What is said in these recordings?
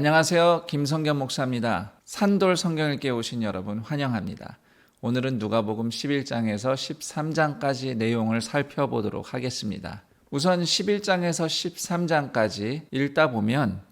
안녕하세요. 김성겸 목사입니다. 산돌 성경 읽기에 오신 여러분 환영합니다. 오늘은 누가복음 11장에서 13장까지 내용을 살펴보도록 하겠습니다. 우선 11장에서 13장까지 읽다 보면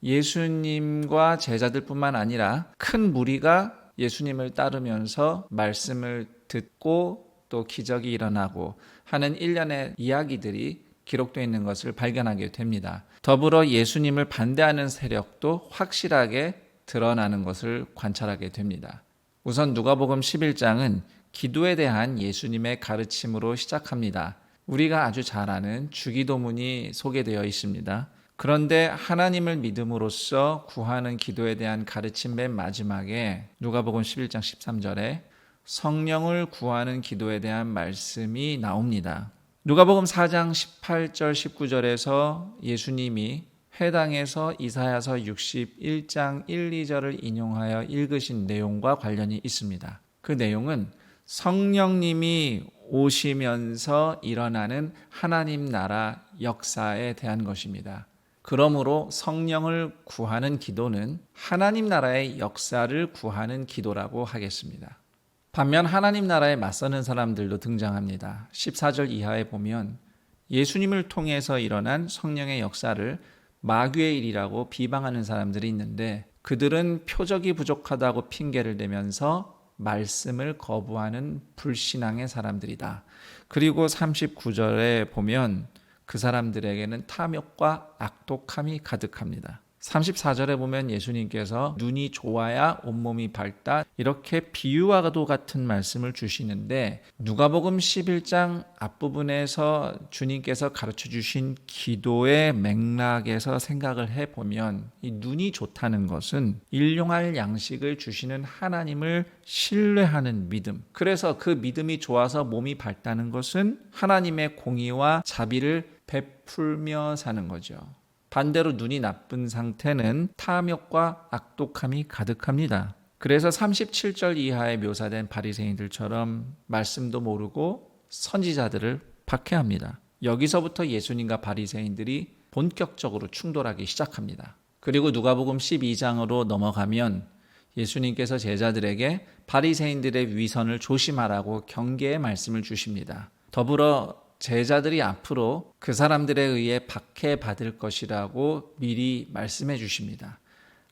예수님과 제자들뿐만 아니라 큰 무리가 예수님을 따르면서 말씀을 듣고 또 기적이 일어나고 하는 일련의 이야기들이 기록되어 있는 것을 발견하게 됩니다. 더불어 예수님을 반대하는 세력도 확실하게 드러나는 것을 관찰하게 됩니다. 우선 누가복음 11장은 기도에 대한 예수님의 가르침으로 시작합니다. 우리가 아주 잘 아는 주기도문이 소개되어 있습니다. 그런데 하나님을 믿음으로써 구하는 기도에 대한 가르침 맨 마지막에 누가복음 11장 13절에 성령을 구하는 기도에 대한 말씀이 나옵니다. 누가복음 4장 18절 19절에서 예수님이 회당에서 이사야서 61장 1, 2절을 인용하여 읽으신 내용과 관련이 있습니다. 그 내용은 성령님이 오시면서 일어나는 하나님 나라 역사에 대한 것입니다. 그러므로 성령을 구하는 기도는 하나님 나라의 역사를 구하는 기도라고 하겠습니다. 반면 하나님 나라에 맞서는 사람들도 등장합니다. 14절 이하에 보면 예수님을 통해서 일어난 성령의 역사를 마귀의 일이라고 비방하는 사람들이 있는데 그들은 표적이 부족하다고 핑계를 대면서 말씀을 거부하는 불신앙의 사람들이다. 그리고 39절에 보면 그 사람들에게는 탐욕과 악독함이 가득합니다. 34절에 보면 예수님께서 눈이 좋아야 온몸이 밝다 이렇게 비유와도 같은 말씀을 주시는데 누가복음 11장 앞부분에서 주님께서 가르쳐 주신 기도의 맥락에서 생각을 해 보면 이 눈이 좋다는 것은 일용할 양식을 주시는 하나님을 신뢰하는 믿음. 그래서 그 믿음이 좋아서 몸이 밝다는 것은 하나님의 공의와 자비를 베풀며 사는 거죠. 반대로 눈이 나쁜 상태는 탐욕과 악독함이 가득합니다. 그래서 37절 이하에 묘사된 바리새인들처럼 말씀도 모르고 선지자들을 박해합니다. 여기서부터 예수님과 바리새인들이 본격적으로 충돌하기 시작합니다. 그리고 누가복음 12장으로 넘어가면 예수님께서 제자들에게 바리새인들의 위선을 조심하라고 경계의 말씀을 주십니다. 더불어 제자들이 앞으로 그 사람들에 의해 박해받을 것이라고 미리 말씀해 주십니다.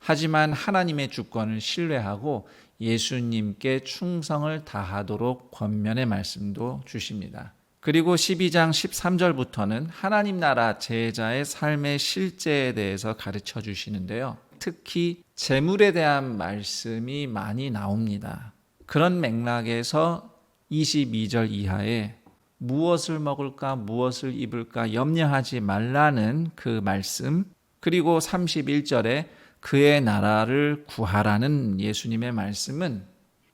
하지만 하나님의 주권을 신뢰하고 예수님께 충성을 다하도록 권면의 말씀도 주십니다. 그리고 12장 13절부터는 하나님 나라 제자의 삶의 실제에 대해서 가르쳐 주시는데요. 특히 재물에 대한 말씀이 많이 나옵니다. 그런 맥락에서 22절 이하에 무엇을 먹을까, 무엇을 입을까 염려하지 말라는 그 말씀, 그리고 31절에 그의 나라를 구하라는 예수님의 말씀은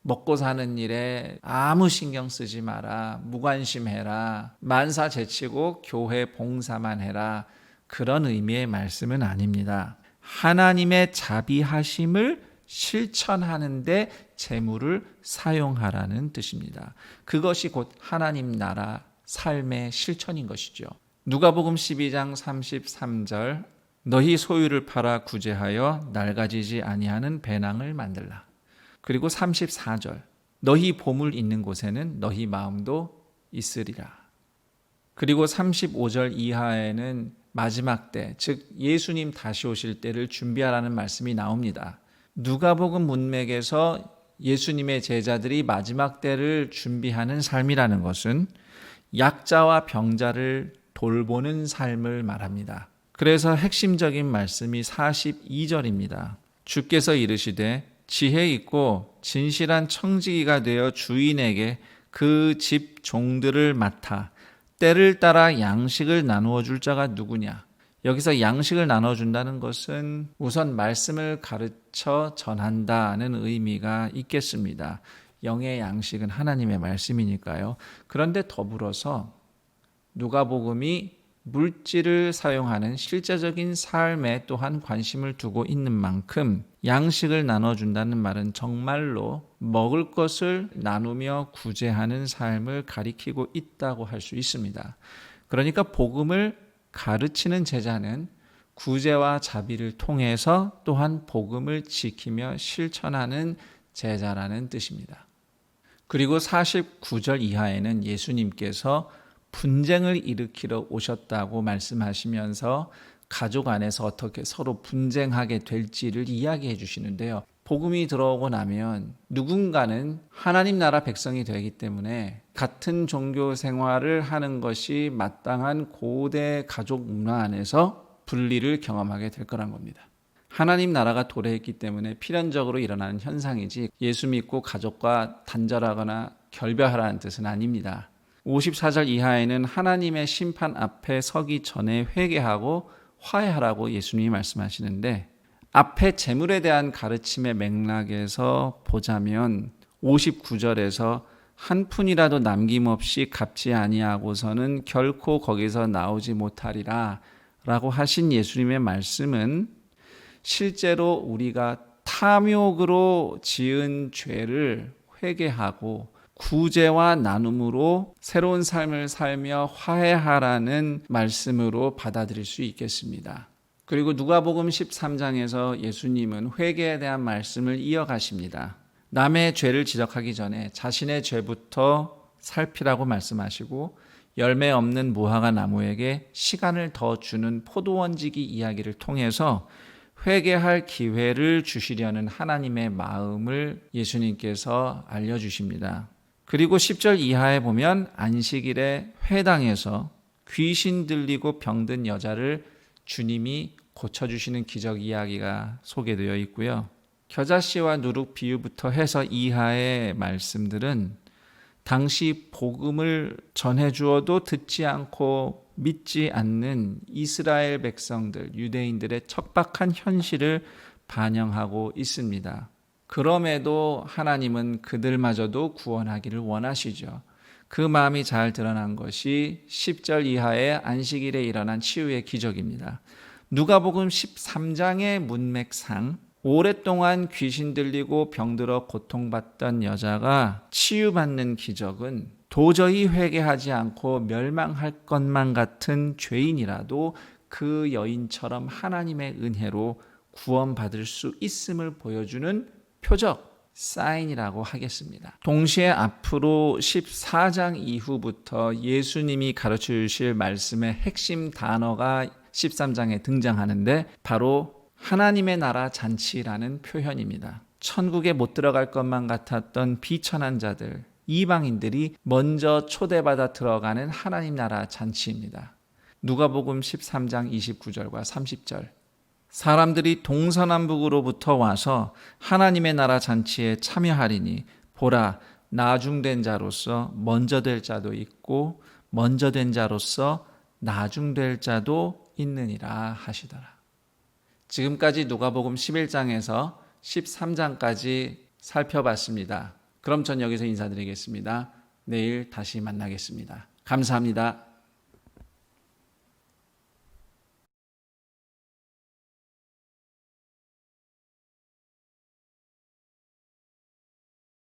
먹고 사는 일에 아무 신경 쓰지 마라, 무관심해라, 만사 제치고 교회 봉사만 해라, 그런 의미의 말씀은 아닙니다. 하나님의 자비하심을 실천하는데 재물을 사용하라는 뜻입니다. 그것이 곧 하나님 나라 삶의 실천인 것이죠. 누가복음 12장 33절 너희 소유를 팔아 구제하여 낡아지지 아니하는 배낭을 만들라. 그리고 34절 너희 보물 있는 곳에는 너희 마음도 있으리라. 그리고 35절 이하에는 마지막 때, 즉 예수님 다시 오실 때를 준비하라는 말씀이 나옵니다. 누가복음 문맥에서 예수님의 제자들이 마지막 때를 준비하는 삶이라는 것은 약자와 병자를 돌보는 삶을 말합니다. 그래서 핵심적인 말씀이 42절입니다. 주께서 이르시되 지혜 있고 진실한 청지기가 되어 주인에게 그 집 종들을 맡아 때를 따라 양식을 나누어 줄 자가 누구냐? 여기서 양식을 나눠준다는 것은 우선 말씀을 가르쳐 전한다는 의미가 있겠습니다. 영의 양식은 하나님의 말씀이니까요. 그런데 더불어서 누가복음이 물질을 사용하는 실제적인 삶에 또한 관심을 두고 있는 만큼 양식을 나눠준다는 말은 정말로 먹을 것을 나누며 구제하는 삶을 가리키고 있다고 할 수 있습니다. 그러니까 복음을 가르치는 제자는 구제와 자비를 통해서 또한 복음을 지키며 실천하는 제자라는 뜻입니다. 그리고 49절 이하에는 예수님께서 분쟁을 일으키러 오셨다고 말씀하시면서 가족 안에서 어떻게 서로 분쟁하게 될지를 이야기해 주시는데요. 복음이 들어오고 나면 누군가는 하나님 나라 백성이 되기 때문에 같은 종교 생활을 하는 것이 마땅한 고대 가족 문화 안에서 분리를 경험하게 될 거란 겁니다. 하나님 나라가 도래했기 때문에 필연적으로 일어나는 현상이지 예수 믿고 가족과 단절하거나 결별하라는 뜻은 아닙니다. 54절 이하에는 하나님의 심판 앞에 서기 전에 회개하고 화해하라고 예수님이 말씀하시는데 앞에 재물에 대한 가르침의 맥락에서 보자면 59절에서 한 푼이라도 남김없이 갚지 아니하고서는 결코 거기서 나오지 못하리라 라고 하신 예수님의 말씀은 실제로 우리가 탐욕으로 지은 죄를 회개하고 구제와 나눔으로 새로운 삶을 살며 화해하라는 말씀으로 받아들일 수 있겠습니다. 그리고 누가복음 13장에서 예수님은 회개에 대한 말씀을 이어가십니다. 남의 죄를 지적하기 전에 자신의 죄부터 살피라고 말씀하시고 열매 없는 무화과 나무에게 시간을 더 주는 포도원지기 이야기를 통해서 회개할 기회를 주시려는 하나님의 마음을 예수님께서 알려주십니다. 그리고 10절 이하에 보면 안식일에 회당에서 귀신 들리고 병든 여자를 주님이 고쳐주시는 기적 이야기가 소개되어 있고요. 겨자씨와 누룩 비유부터 해서 이하의 말씀들은 당시 복음을 전해 주어도 듣지 않고 믿지 않는 이스라엘 백성들, 유대인들의 척박한 현실을 반영하고 있습니다. 그럼에도 하나님은 그들마저도 구원하기를 원하시죠. 그 마음이 잘 드러난 것이 10절 이하의 안식일에 일어난 치유의 기적입니다. 누가복음 13장의 문맥상 오랫동안 귀신 들리고 병들어 고통받던 여자가 치유받는 기적은 도저히 회개하지 않고 멸망할 것만 같은 죄인이라도 그 여인처럼 하나님의 은혜로 구원받을 수 있음을 보여주는 표적, 사인이라고 하겠습니다. 동시에 앞으로 14장 이후부터 예수님이 가르쳐 주실 말씀의 핵심 단어가 13장에 등장하는데 바로 하나님의 나라 잔치라는 표현입니다. 천국에 못 들어갈 것만 같았던 비천한 자들, 이방인들이 먼저 초대받아 들어가는 하나님 나라 잔치입니다. 누가복음 13장 29절과 30절. 사람들이 동서남북으로부터 와서 하나님의 나라 잔치에 참여하리니 보라 나중된 자로서 먼저 될 자도 있고 먼저 된 자로서 나중될 자도 있느니라 하시더라. 지금까지 누가복음 11장에서 13장까지 살펴봤습니다. 그럼 전 여기서 인사드리겠습니다. 내일 다시 만나겠습니다. 감사합니다.